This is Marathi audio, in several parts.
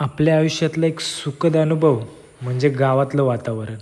आपल्या आयुष्यातला एक सुखद अनुभव म्हणजे गावातलं वातावरण.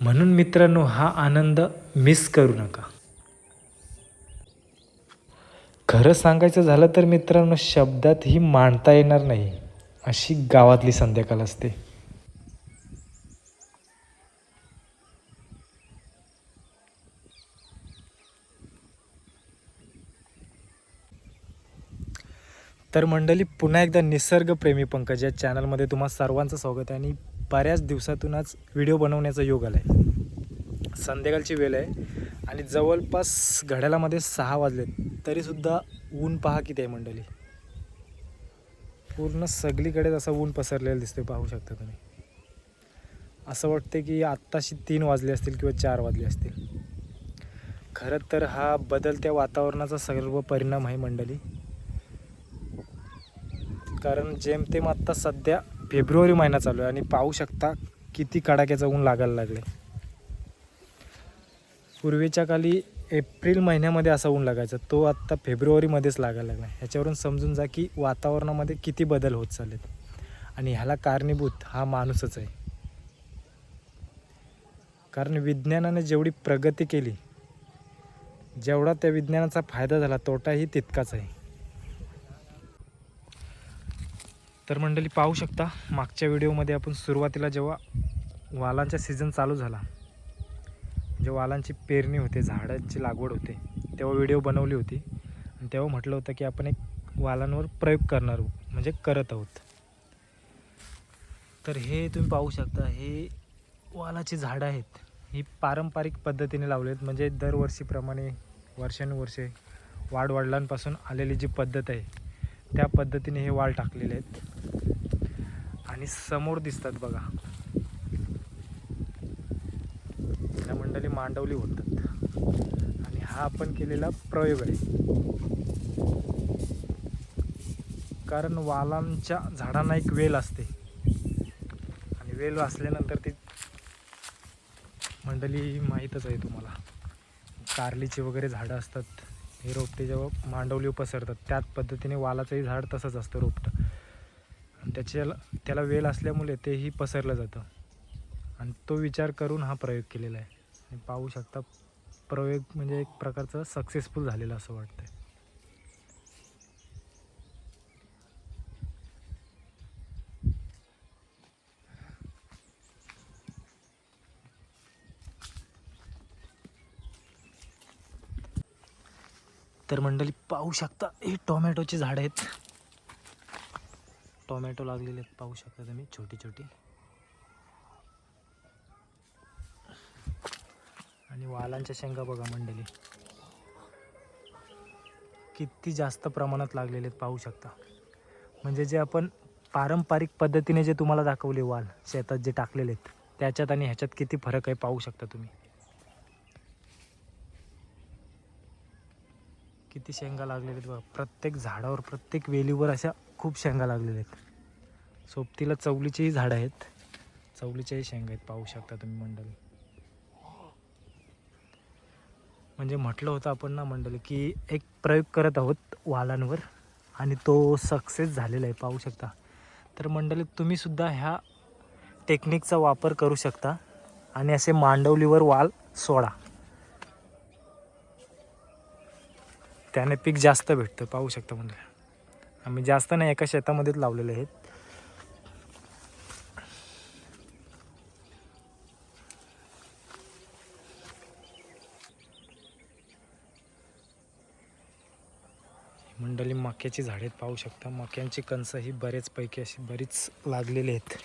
म्हणून मित्रांनो हा आनंद मिस करू नका. खरं सांगायचं झालं तर मित्रांनो शब्दातही मांडता येणार नाही अशी गावातली संध्याकाळ असते. तर मंडळी पुन्हा एकदा निसर्गप्रेमी पंकज या चॅनलमध्ये तुम्हा सर्वांचं स्वागत आहे. आणि बऱ्याच दिवसातूनच व्हिडिओ बनवण्याचा योग आला आहे संध्याकाळची वेळ आहे आणि जवळपास घड्याळामध्ये सहा वाजलेत. तरीसुद्धा ऊन पहा किती आहे मंडळी. पूर्ण सगळीकडे असं ऊन पसरलेलं दिसते पाहू शकता तुम्ही. असं वाटते की आत्ताशी तीन वाजले असतील किंवा चार वाजले असतील. खरं तर हा बदलत्या वातावरणाचा सर्व परिणाम आहे मंडळी. कारण जेमतेम आत्ता सध्या फेब्रुवारी महिना चालू आहे आणि पाहू शकता किती कडाक्याचं ऊन लागायला लागले. पूर्वीच्या काली एप्रिल महिन्यामध्ये असा ऊन लागायचा तो आत्ता फेब्रुवारीमध्येच लागायला लागला. ह्याच्यावरून समजून जा की वातावरणामध्ये किती बदल होत चाललेत. आणि ह्याला कारणीभूत हा माणूसच आहे. कारण विज्ञानाने जेवढी प्रगती केली जेवढा त्या विज्ञानाचा फायदा झाला तोटाही तितकाच आहे. तर मंडळी पाहू शकता मागच्या व्हिडिओमध्ये आपण सुरुवातीला जेव्हा वालांचा सीझन चालू झाला म्हणजे वालांची पेरणी होते झाडांची लागवड होते तेव्हा व्हिडिओ बनवली होती. आणि तेव्हा म्हटलं होतं की आपण एक वालांवर प्रयोग करणार आहोत म्हणजे करत आहोत. तर हे तुम्ही पाहू शकता हे वालाची झाडं आहेत. ही पारंपरिक पद्धतीने लावली आहेत म्हणजे दरवर्षीप्रमाणे वर्षानुवर्षे वाडवडिलांपासून आलेली जी पद्धत आहे त्या पद्धतीने हे वाल टाकलेले आहेत. आणि समोर दिसतात बघा. त्या मंडळी मांडवली होतात. आणि हा आपण केलेला प्रयोग आहे. कारण वालांच्या झाडांना एक वेल असते. आणि वेल असल्यानंतर ती मंडळी माहीतच आहे तुम्हाला. कारलीची वगैरे झाडं असतात. हे रोपटे जेव्हा मांडवली पसरतात त्याच पद्धतीने वालाचंही झाड तसंच असतं रोपटं. आणि त्याच्याला त्याला वेल असल्यामुळे तेही पसरलं जातं. आणि तो विचार करून हा प्रयोग केलेला आहे. आणि पाहू शकता प्रयोग म्हणजे एक प्रकारचं सक्सेसफुल झालेलं असं वाटतंय. तर मंडळी पाहू शकता. हे टोमॅटोची झाडं आहेत. टोमॅटो लागलेले आहेत पाहू शकता तुम्ही. छोटी छोटी. आणि वालांच्या शेंगा बघा मंडळी. किती जास्त प्रमाणात लागलेले आहेत पाहू शकता. म्हणजे जे आपण पारंपरिक पद्धतीने जे तुम्हाला दाखवले वाल शेतात जे टाकलेले आहेत त्याच्यात आणि ह्याच्यात किती फरक आहे पाहू शकता तुम्ही. किती शेंगा लागलेल्या आहेत बघा. प्रत्येक झाडावर प्रत्येक वेलीवर अशा खूप शेंगा लागलेल्या आहेत. सोबतीला चवलीचीही झाडं आहेत. चवलीच्याही शेंगा आहेत पाहू शकता तुम्ही मंडळी. म्हणजे म्हटलं होतं आपण ना मंडळी की एक प्रयोग करत आहोत वालांवर आणि तो सक्सेस झालेला आहे पाहू शकता. तर मंडळी तुम्हीसुद्धा ह्या टेक्निकचा वापर करू शकता आणि असे मांडवलीवर वाल सोडा. त्याने पीक जास्त भेटतं पाहू शकता म्हणजे आम्ही जास्त नाही एका शेतामध्येच लावलेले आहेत. मंडळी मक्याची झाडे पाहू शकता. मक्यांची कणसं ही बरेचपैकी अशी बरीच लागलेली आहेत.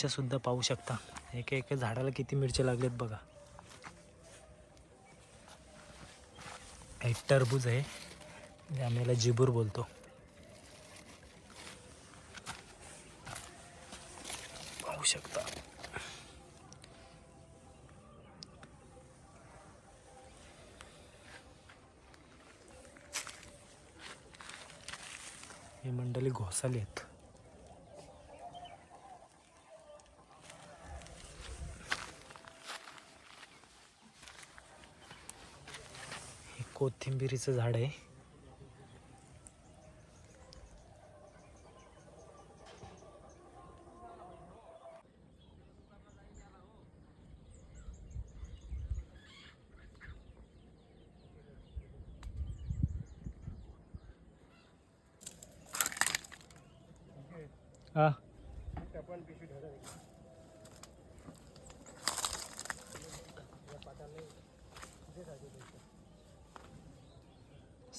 मिरच्यासुद्धा मिरच्या सुद्धा पाहू शकता. एका एका झाडाला किती मिरच्या लागलेत बघा. एक टरबूज आहे. जे आम्ही याला जिबूर बोलतो. पाहू शकता. हे मंडळी घोसाली आहेत हे कोथिंबिरीचं झाड आहे हा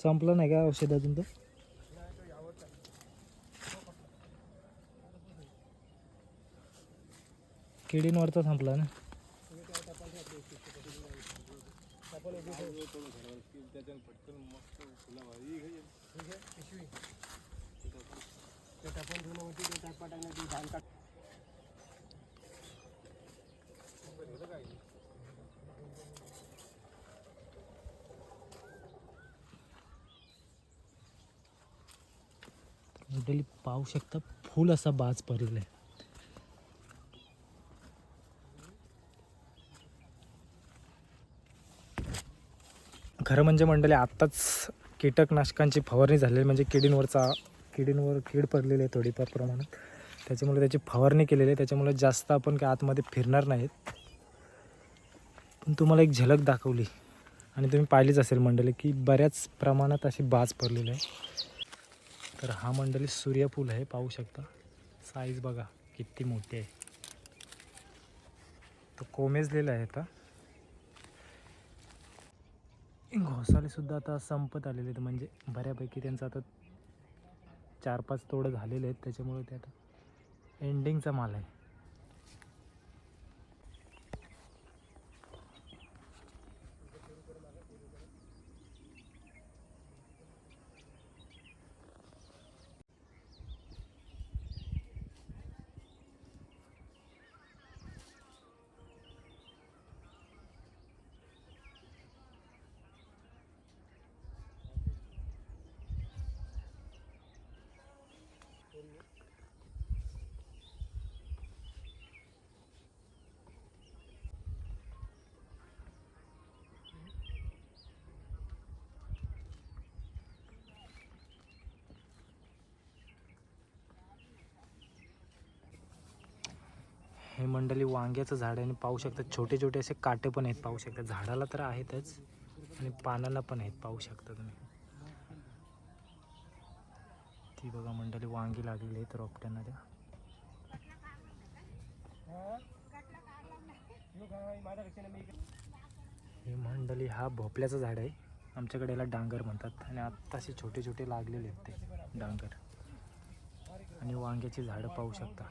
संपलं नाही का औषध अजून तर? किडींवरचा संपला ना. टोटली पाहू शकता फुल असा बाज पडलेला आहे. खरं म्हणजे मंडळी आत्ताच कीटकनाशकांची फवारणी झालेली म्हणजे किडींवरचा किडींवर कीड पडलेली आहे थोडीफार प्रमाणात. त्याच्यामुळे त्याची फवारणी केलेली आहे. त्याच्यामुळे जास्त आपण काय आतमध्ये फिरणार नाहीत. पण तुम्हाला एक झलक दाखवली. आणि तुम्ही पाहिलीच असेल मंडळी की बऱ्याच प्रमाणात अशी बाज पडलेली आहे. तर हा मंडळी सूर्यफूल आहे पाहू शकता. साईज बघा किती मोठी आहे. तो कोमेजलेला आहे आता. घोसालेसुद्धा आता संपत आलेले आहेत म्हणजे बऱ्यापैकी त्यांचं आता चार पाच तोडं झालेले आहेत त्याच्यामुळे ते आता एंडिंगचा माल आहे. हे मंडळी वांग्याचं झाड आहे आणि पाहू शकतात छोटे छोटे असे काटे पण आहेत पाहू शकतात झाडाला तर आहेतच आणि पानाला पण आहेत पाहू शकता तुम्ही. ती बघा मंडळी वांगी लागलेली आहेत रोपट्यांना त्या. ही मंडळी हा भोपळ्याचं झाड आहे. आमच्याकडे याला डांगर म्हणतात आणि आत्ताशी छोटे छोटे लागलेले आहेत ते डांगर. आणि वांग्याची झाडं पाहू शकता.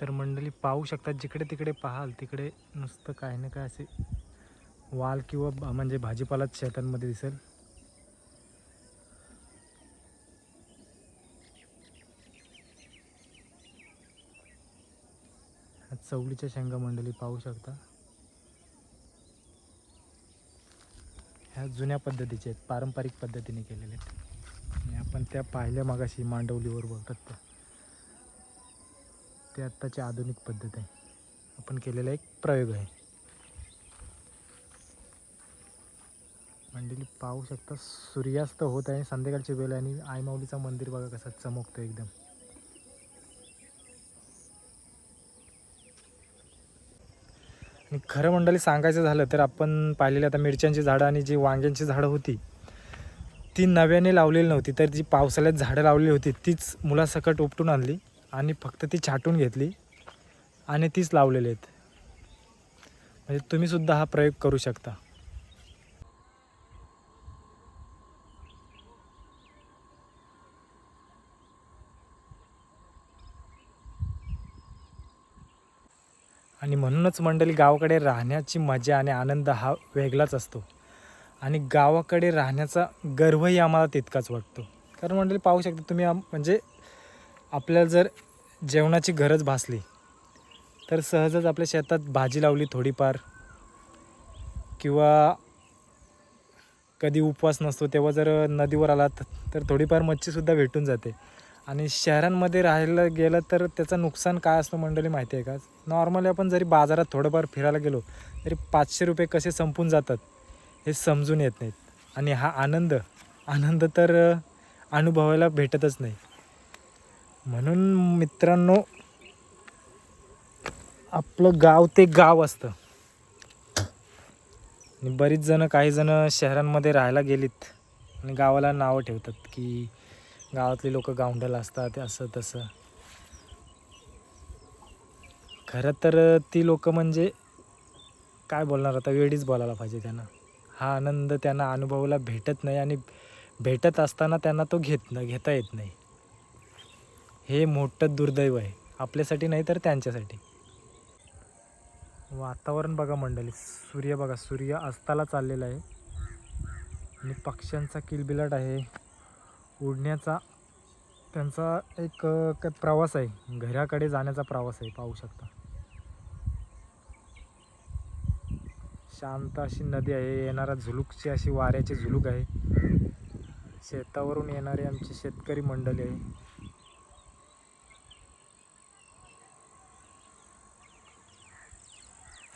तर मंडळी पाहू शकतात जिकडे तिकडे पाहाल तिकडे नुसतं काय ना काय असे वाल किंवा म्हणजे भाजीपालाच शेतांमध्ये दिसेल. ह्या चवळीच्या शेंगा मंडळी पाहू शकता. ह्या जुन्या पद्धतीच्या आहेत पारंपरिक पद्धतीने केलेल्या आहेत. आणि आपण त्या पाहिल्या मागाशी मांडवलीवर बघतात त्या. ते आत्ताची आधुनिक पद्धत आहे. आपण केलेला एक प्रयोग आहे. मंडळी पाहू शकता सूर्यास्त होत आहे संध्याकाळची वेळ आणि आईमाऊलीचं मंदिर बघा कसं चमकतं एकदम. आणि खरं मंडळी सांगायचं झालं तर आपण पाहिलेली आता मिरच्यांची झाडं आणि जी वांग्यांची झाडं होती ती नव्याने लावलेली नव्हती. तर जी पावसाळ्यात झाडं लावलेली होती तीच मुलासकट उपटून आणली. आणि फक्त ती छाटून घेतली आणि तीच लावलेली आहेत. म्हणजे तुम्हीसुद्धा हा प्रयोग करू शकता. आणि म्हणूनच मंडळी गावाकडे राहण्याची मजा आणि आनंद हा वेगळाच असतो. आणि गावाकडे राहण्याचा गर्वही आम्हाला तितकाच वाटतो. कारण मंडळी पाहू शकता तुम्ही म्हणजे आपल्याला जर जेवणाची गरज भासली तर सहजच आपल्या शेतात भाजी लावली थोडीफार. किंवा कधी उपवास नसतो तेव्हा जर नदीवर आलात तर थोडीफार मच्छीसुद्धा भेटून जाते. आणि शहरांमध्ये राहायला गेलं तर त्याचं नुकसान काय असतं मंडळी माहिती आहे का? नॉर्मली आपण जरी बाजारात थोडंफार फिरायला गेलो तरी पाचशे रुपये कसे संपून जातात हे समजून येत नाहीत. आणि हा आनंद आनंद तर अनुभवायला भेटतच नाही. म्हणून मित्रांनो आपलं गाव ते गाव असतं. आणि बरीच जणं काही जणं शहरांमध्ये राहायला गेलीत आणि गावाला नावं ठेवतात की गावातले लोक गावंढल असतात असं तसं. खरं तर ती लोक म्हणजे काय बोलणार आता वेळीच बोलायला पाहिजे त्यांना. हा आनंद त्यांना अनुभवाला भेटत नाही आणि भेटत असताना त्यांना तो घेत न घेता येत नाही. हे मोठं दुर्दैव आहे. आपल्यासाठी नाही तर त्यांच्यासाठी. वातावरण बघा मंडळी. सूर्य बघा. सूर्य अस्ताला चाललेला आहे. आणि पक्ष्यांचा किलबिलाट आहे. उडण्याचा त्यांचा एक काय प्रवास आहे. घराकडे जाण्याचा प्रवास आहे. पाहू शकता. शांत अशी नदी आहे. येणारा झुलूकची अशी वाऱ्याची झुलूक आहे. शेतावरून येणारे आमची शेतकरी मंडळी आहे.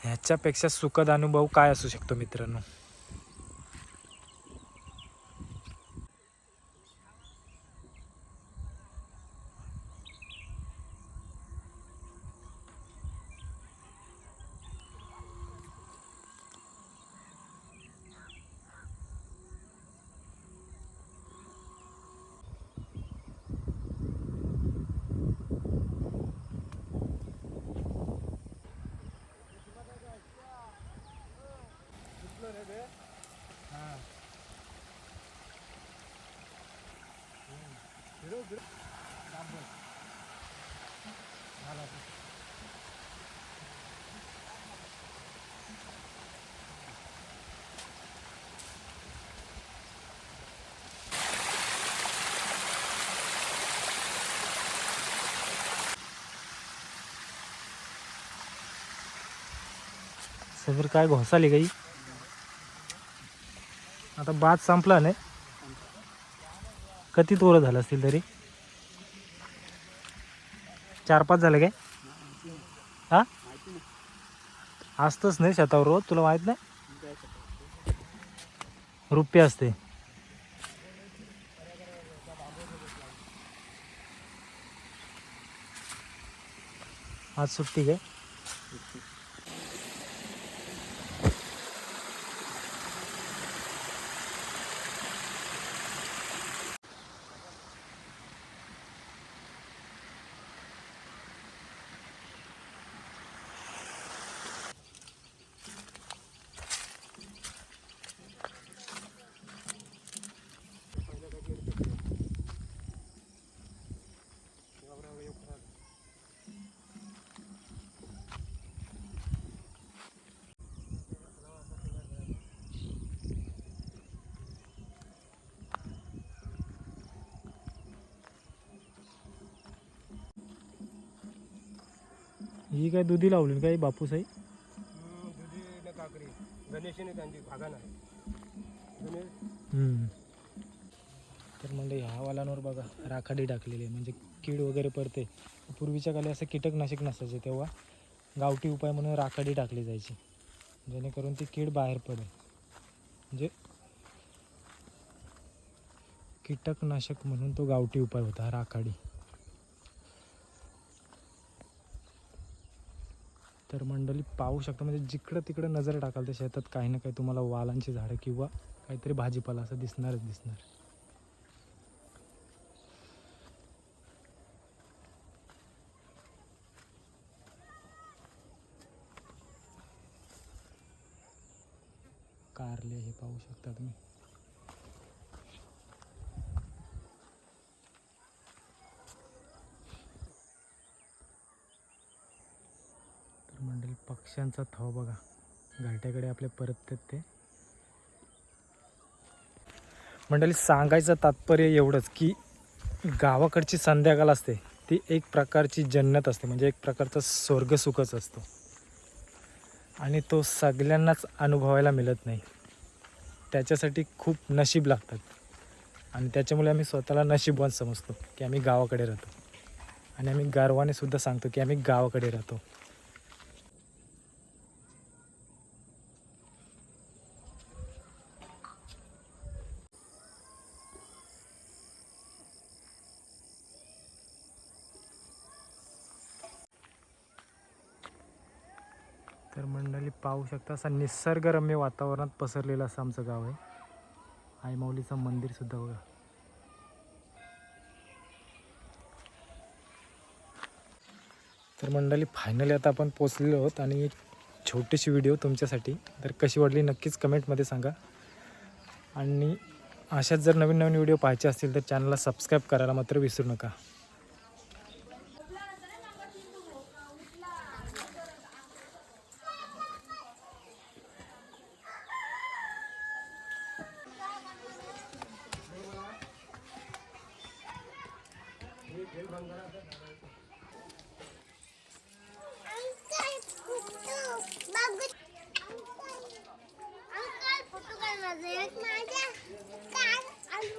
ह्याच्यापेक्षा सुखद अनुभव काय असू शकतो मित्रांनो? सबर का काय घोसा ले गई। आता बाद संपला नाही. किती तोरं झालं असतील तरी? चार पाच झालं काय? हा? असतंच नाही शेतावर रोज तुला माहीत नाही? रुपये असते. आज सुट्टी काय? ही काय दुधी लावली काय बापूस आहे दुधी न काकडी. गणेशने त्यांची भागा नाही गणेश? हम्म. तर म्हणजे ह्या वालांवर बघा राखाडी टाकलेली आहे. म्हणजे कीड वगैरे पडते. पूर्वीच्या काली असं कीटकनाशक नसायचे तेव्हा. गावठी उपाय म्हणून राखाडी टाकली जायची. जेणेकरून ती कीड बाहेर पडेल. म्हणजे कीटकनाशक म्हणून तो गावठी उपाय होता राखाडी. तर मंडळी पाहू शकता म्हणजे जिकडं तिकडं नजर टाकाल त्या शेतात काही ना काही तुम्हाला वालांची झाडं किंवा काहीतरी भाजीपाला असं दिसणारच दिसणार. कारले हे पाहू शकता तुम्ही तर मंडळी पक्ष्यांचा थव बघा. घरट्याकडे आपले परत ते. मंडळी सांगायचं तात्पर्य एवढंच की गावाकडची संध्याकाळ असते ती एक प्रकारची जन्नत असते म्हणजे एक प्रकारचा स्वर्गसुखच असतो. आणि तो सगळ्यांनाच अनुभवायला मिळत नाही. त्याच्यासाठी खूप नशीब लागतात. आणि त्याच्यामुळे आम्ही स्वतःला नशीबवान समजतो की आम्ही गावाकडे राहतो. आणि आम्ही गर्वाने सुद्धा सांगतो की आम्ही गावाकडे राहतो. तर मंडळी पाहू शकता असं निसर्गरम्य वातावरणात पसरलेलं असं आमचं गाव आहे. आईमाऊलीचं मंदिरसुद्धा मंदिर सुद्धा बघा. तर मंडळी फायनली आता आपण पोचलेलो आहोत आणि एक छोटीशी व्हिडिओ तुमच्यासाठी. तर कशी वाटली नक्कीच कमेंटमध्ये सांगा. आणि अशाच जर नवीन नवीन व्हिडिओ पाहायचे असतील तर चॅनलला सबस्क्राईब करायला मात्र विसरू नका.